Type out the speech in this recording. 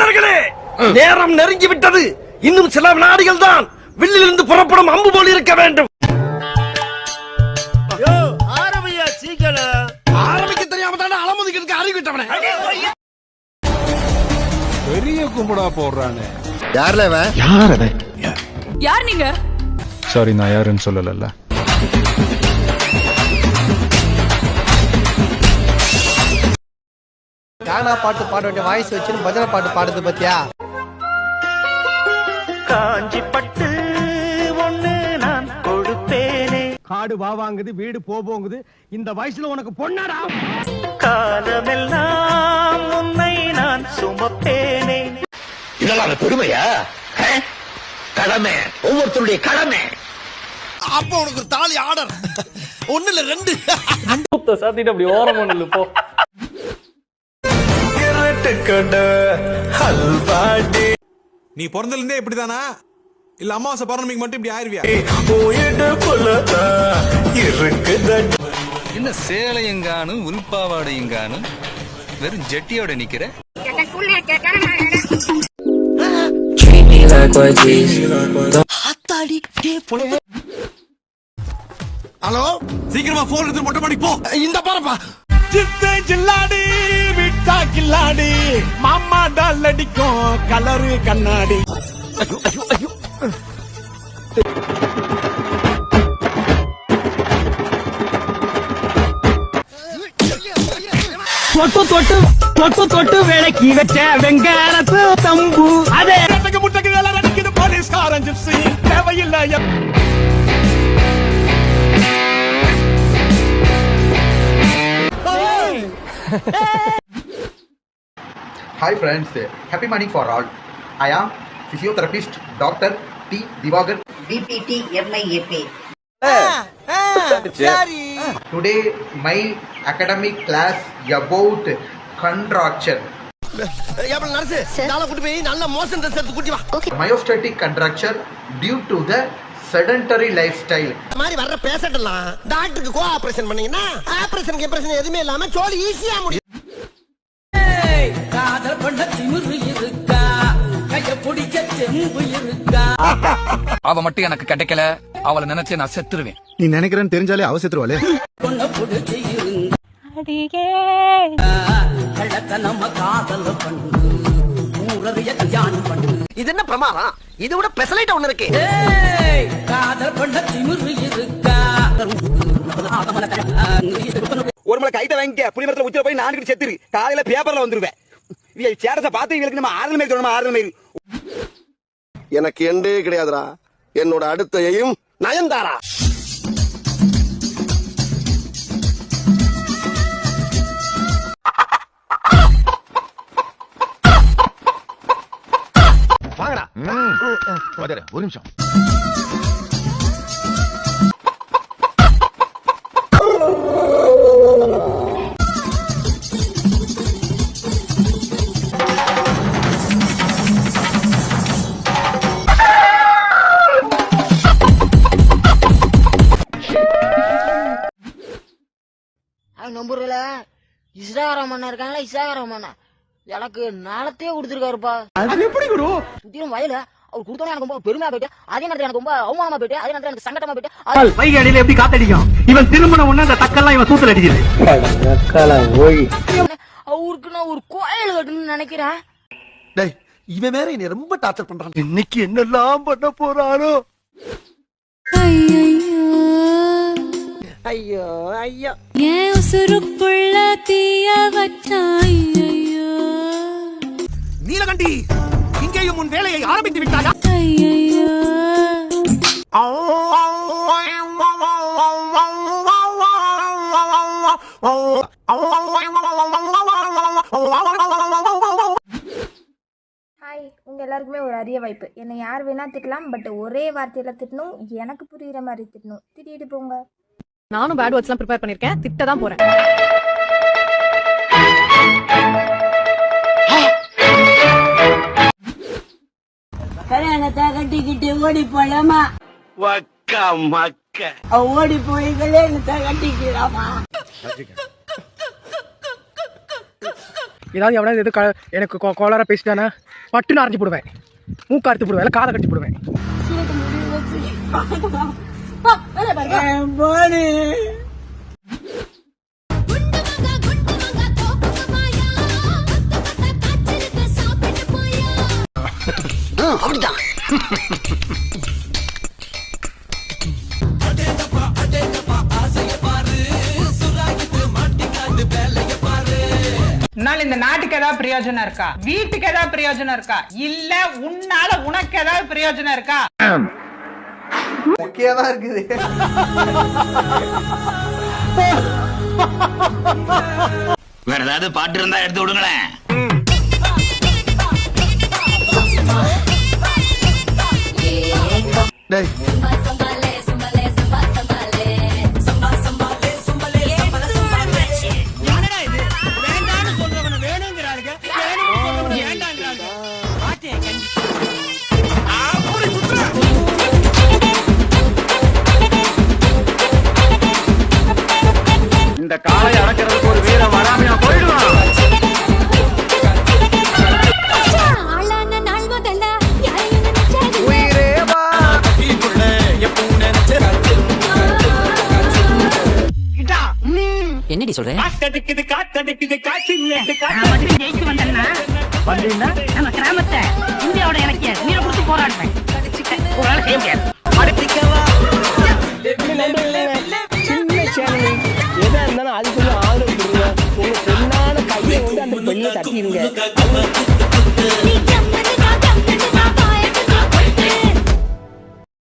வீரர்களே நேரம் நெருங்கி விட்டது. இன்னும் சில வினாடிகள் தான். வில்லிலிருந்து புறப்படும் அம்பு போல் இருக்க வேண்டும். ஆரம்பிக்க தெரியாம தானே அலமுதிக்கு அறிவு விட்டவனே பெரிய கும்படா போடுறானே. யார்ல யார் நீங்க? சாரி நான் யாருன்னு சொல்லல கானா பாட்டு பாட வேண்டிய வாய்ஸ் வச்சுன்னு பஜனை பாட்டு பாடுது பத்தியா? காஞ்சி பட்டு ஒண்ணு நான் கொடுப்பேனே. காடு வா வாங்குது வீடு போ போங்குது இந்த வயசுல உனக்கு பொண்ணாடா? காலமெல்லாம் உன்னை நான் சுமப்பேனே. இதெல்லாம் பெருமையா? கடமை. ஒவ்வொருத்தருடைய கடமை. அப்போ உனக்கு தாலி ஆர்டர் ஒண்ணு இல்ல ரெண்டு நீ பிறந்ததுல இருந்தே இப்படிதானா? இல்ல அமாவாசை பௌர்ணமிக்கு மட்டும் இப்படி ஆயிருவியா? என்ன சேலையங்கானும் உள்பாவாடையங்கானும் வெறும் ஜெட்டியோட நிக்கிற? ஹலோ? சீக்கிரமா போன் எடுத்து மொட்டை மாடி போ. இந்த பாருப்பா. சித்தை ஜில்லாடி விட்டா கில்லாடி மாமா டால் அடிக்கும் கலரு கண்ணாடி. தொட்டு தொட்டு தொட்டு தொட்டு விளக்கி வச்ச வெங்காரத்து தம்பு. அதே முட்டைக்கு போலீஸ்காரன் ஜிப்ஸி தேவையில்லை hi friends happy morning for all I am physiotherapist doctor D Divakar BPT MIAP today my academic class about contracture myostatic contracture due to the sedentary life style இந்த மாதிரி வர்ற பேஷண்ட் டாக்டருக்கு கோ ஆபரேஷன் பண்ணீங்கன்னா operation operation எதுவுமே இல்லாம சோலி ஈஸியா முடியும். காதல் பண்ண திமிரு இருக்கா? கைய பிடிக்க தெம்பு இருக்கா? அவ மட்டும் எனக்கு கிடைக்கல. அவளை நினைச்சு நான் செத்துருவேன். நீ நினைக்கிறேன்னு தெரிஞ்சாலே பொண்ண பிடிச்சி இருந்தா கள்ளத்தனம காதல் பண்ணு. ஊரறிய கல்யாணம் பண்ணு. இது என்ன பிரமாதம்? இது விட பெசலைட் ஒண்ணு இருக்கு. ஏய், காதல் பண்ண திமிரு இருக்கா? ஒரு மலை கைட்ட வாங்கிக்க புளிமரத்துல உச்சில போய் நான்கு செத்துரு. காலையில பேப்பர்ல வந்துருவேன். இவங்க சேடத்தை பார்த்து இவங்களுக்கு நம்ம ஆறுதல் மாரி சொல்லணும்? ஆறுதல் மாரி எனக்கு எண்டே கிடையாதுடா. என்னோட அடுத்த எய்ம் நயன்தாரா ஒரு நிமிஷம். நம்புறல இஸ்ராகரம் அண்ணா இருக்காங்களா? இஸ்ராகரம் அண்ணா. எனக்கு நாளத்தையே கொடுத்துருக்காருப்பா. அது எப்படி குரு? வயல. அவர் கொடுத்தோன்னே எனக்கு ரொம்ப பெருமையா போயிட்டு அதே நேரத்துல எனக்கு ரொம்ப அவமானமா போயிட்டு அதே நேரத்துல எனக்கு சங்கடமா போயிட்டு வைகை அடியில எப்படி காத்தடிக்கும்? இவன் திருமணம் ஒண்ணு அந்த தக்கெல்லாம் இவன் சூத்துல அடிக்குது. அவருக்கு நான் ஒரு கோயில் கட்டணும்னு நினைக்கிறேன். டேய் இவன் வேற என்னை ரொம்ப டார்ச்சர் பண்றான். இன்னைக்கு என்னெல்லாம் பண்ண போறாரோ ஐயோ ஐயோ. ஏன் உசுருக்குள்ள தீய வச்சாய் ஐயோ நீலகண்டி! இங்கேயும் உன் வேலையை ஆரம்பித்து விட்டாயா? ஹாய் உங்கள் எல்லாருக்குமே ஒரு அரிய வாய்ப்பு. என்னை யார் வேணா திட்டலாம் பட் ஒரே வார்த்தையில் திட்டணும் எனக்கு புரியுற மாதிரி திட்டணும். திட்டிட்டு போங்க. நானும் பேட் வேர்ட்ஸ்லாம் ப்ரிப்பேர் பண்ணிருக்கேன். திட்ட தான் போறேன். ஓடி போலாமா? வக்கா மக்க. ஓடி போய் கல்யாணத்தை கட்டிக்கலாமா ஏதாவது எவனாவது எது க- எனக்கு கோ- கோளாரா பேசிட்டானா பட்டுன்னு அரைஞ்சு போடுவேன். மூக்க அறுத்து போடுவேன் இல்லை காதை கடிச்சு போடுவேன். உன்னால இந்த நாட்டுக்கு ஏதாவது பிரயோஜனம் இருக்கா? வீட்டுக்கு ஏதாவது பிரயோஜனம் இருக்கா? இல்ல உன்னால உனக்கு ஏதாவது பிரயோஜனம் இருக்கா? முக்கியமா இருக்குது. வேற ஏதாவது பாட்டு இருந்தா எடுத்து விடுங்களேன். இந்த என்னடி சொல்ற? காத்தடிக்குது காத்தடிக்குது காற்று. ஜெயிச்சு வந்தேன்னா? நம்ம கிராமத்தை இந்தியாவோட இலக்கிய உயிரை கொடுத்து போராடுவேன் ஒரு நாள் செய்ய முடியாது. சின்ன சேனல். எதா இருந்தாலும் அதுக்குள்ள ஆதரவு கொடுங்க. உங்க பொண்ணான கையை வந்து அந்த பெண்ணை தட்டிடுங்க.